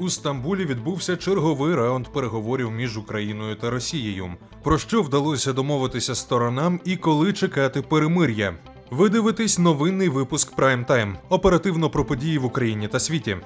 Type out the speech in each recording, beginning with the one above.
У Стамбулі відбувся черговий раунд переговорів між Україною та Росією. Про що вдалося домовитися сторонам і коли чекати перемир'я? Ви дивитесь новинний випуск Prime Time. оперативно про події в Україні та світі.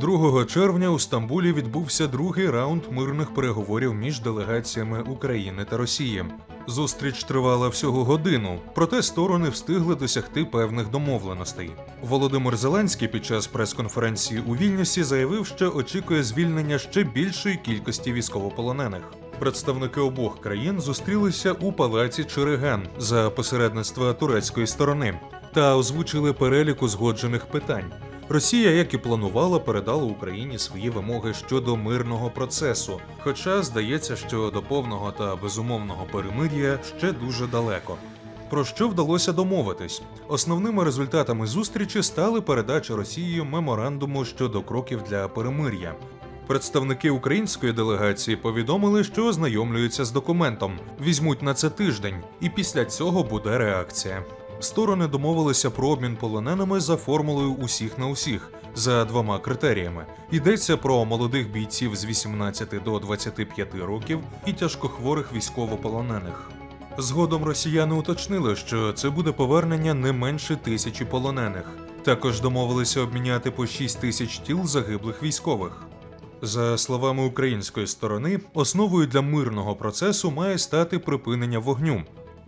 2 червня у Стамбулі відбувся другий раунд мирних переговорів між делегаціями України та Росії. Зустріч тривала всього годину, проте сторони встигли досягти певних домовленостей. Володимир Зеленський під час прес-конференції у Вільнюсі заявив, що очікує звільнення ще більшої кількості військовополонених. Представники обох країн зустрілися у палаці Череган за посередництва турецької сторони та озвучили перелік узгоджених питань. Росія, як і планувала, передала Україні свої вимоги щодо мирного процесу. Хоча здається, що до повного та безумовного перемир'я ще дуже далеко. Про що вдалося домовитись? Основними результатами зустрічі стали передача Росією меморандуму щодо кроків для перемир'я. Представники української делегації повідомили, що ознайомлюються з документом, візьмуть на це тиждень, і після цього буде реакція. Сторони домовилися про обмін полоненими за формулою усіх на усіх за двома критеріями: йдеться про молодих бійців з 18 до 25 років і тяжкохворих військовополонених. Згодом росіяни уточнили, що це буде повернення не менше тисячі полонених. Також домовилися обміняти по 6 тисяч тіл загиблих військових. За словами української сторони, основою для мирного процесу має стати припинення вогню.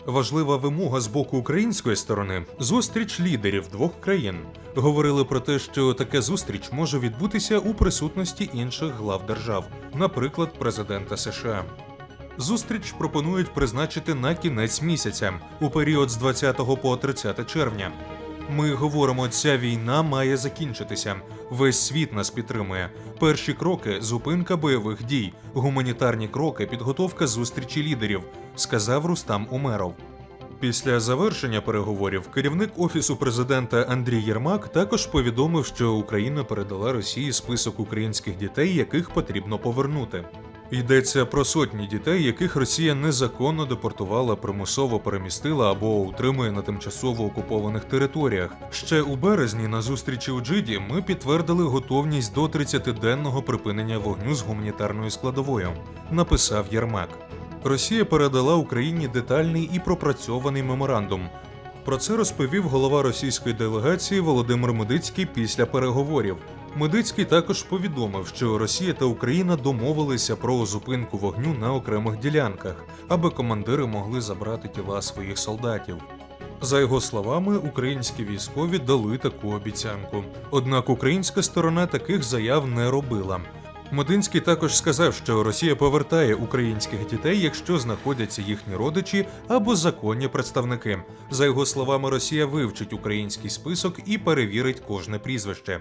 Важлива вимога з боку української сторони зустріч лідерів двох країн. Говорили про те, що така зустріч може відбутися у присутності інших глав держав, наприклад, президента США. Зустріч пропонують призначити на кінець місяця у період з 20 по 30 червня. Ми говоримо, ця війна має закінчитися. Весь світ нас підтримує. Перші кроки зупинка бойових дій, гуманітарні кроки, підготовка зустрічі лідерів, сказав Рустам Умеров. Після завершення переговорів керівник офісу президента Андрій Єрмак також повідомив, що Україна передала Росії список українських дітей, яких потрібно повернути. Йдеться про сотні дітей, яких Росія незаконно депортувала, примусово перемістила або утримує на тимчасово окупованих територіях. Ще у березні на зустрічі у Джиді ми підтвердили готовність до 30-денного припинення вогню з гуманітарною складовою, написав Єрмак. Росія передала Україні детальний і пропрацьований меморандум. Про це розповів голова російської делегації Володимир Медицький після переговорів. Медицький також повідомив, що Росія та Україна домовилися про зупинку вогню на окремих ділянках, аби командири могли забрати тіла своїх солдатів. За його словами, українські військові дали таку обіцянку. Однак українська сторона таких заяв не робила. Мединський також сказав, що Росія повертає українських дітей, якщо знаходяться їхні родичі або законні представники. За його словами, Росія вивчить український список і перевірить кожне прізвище.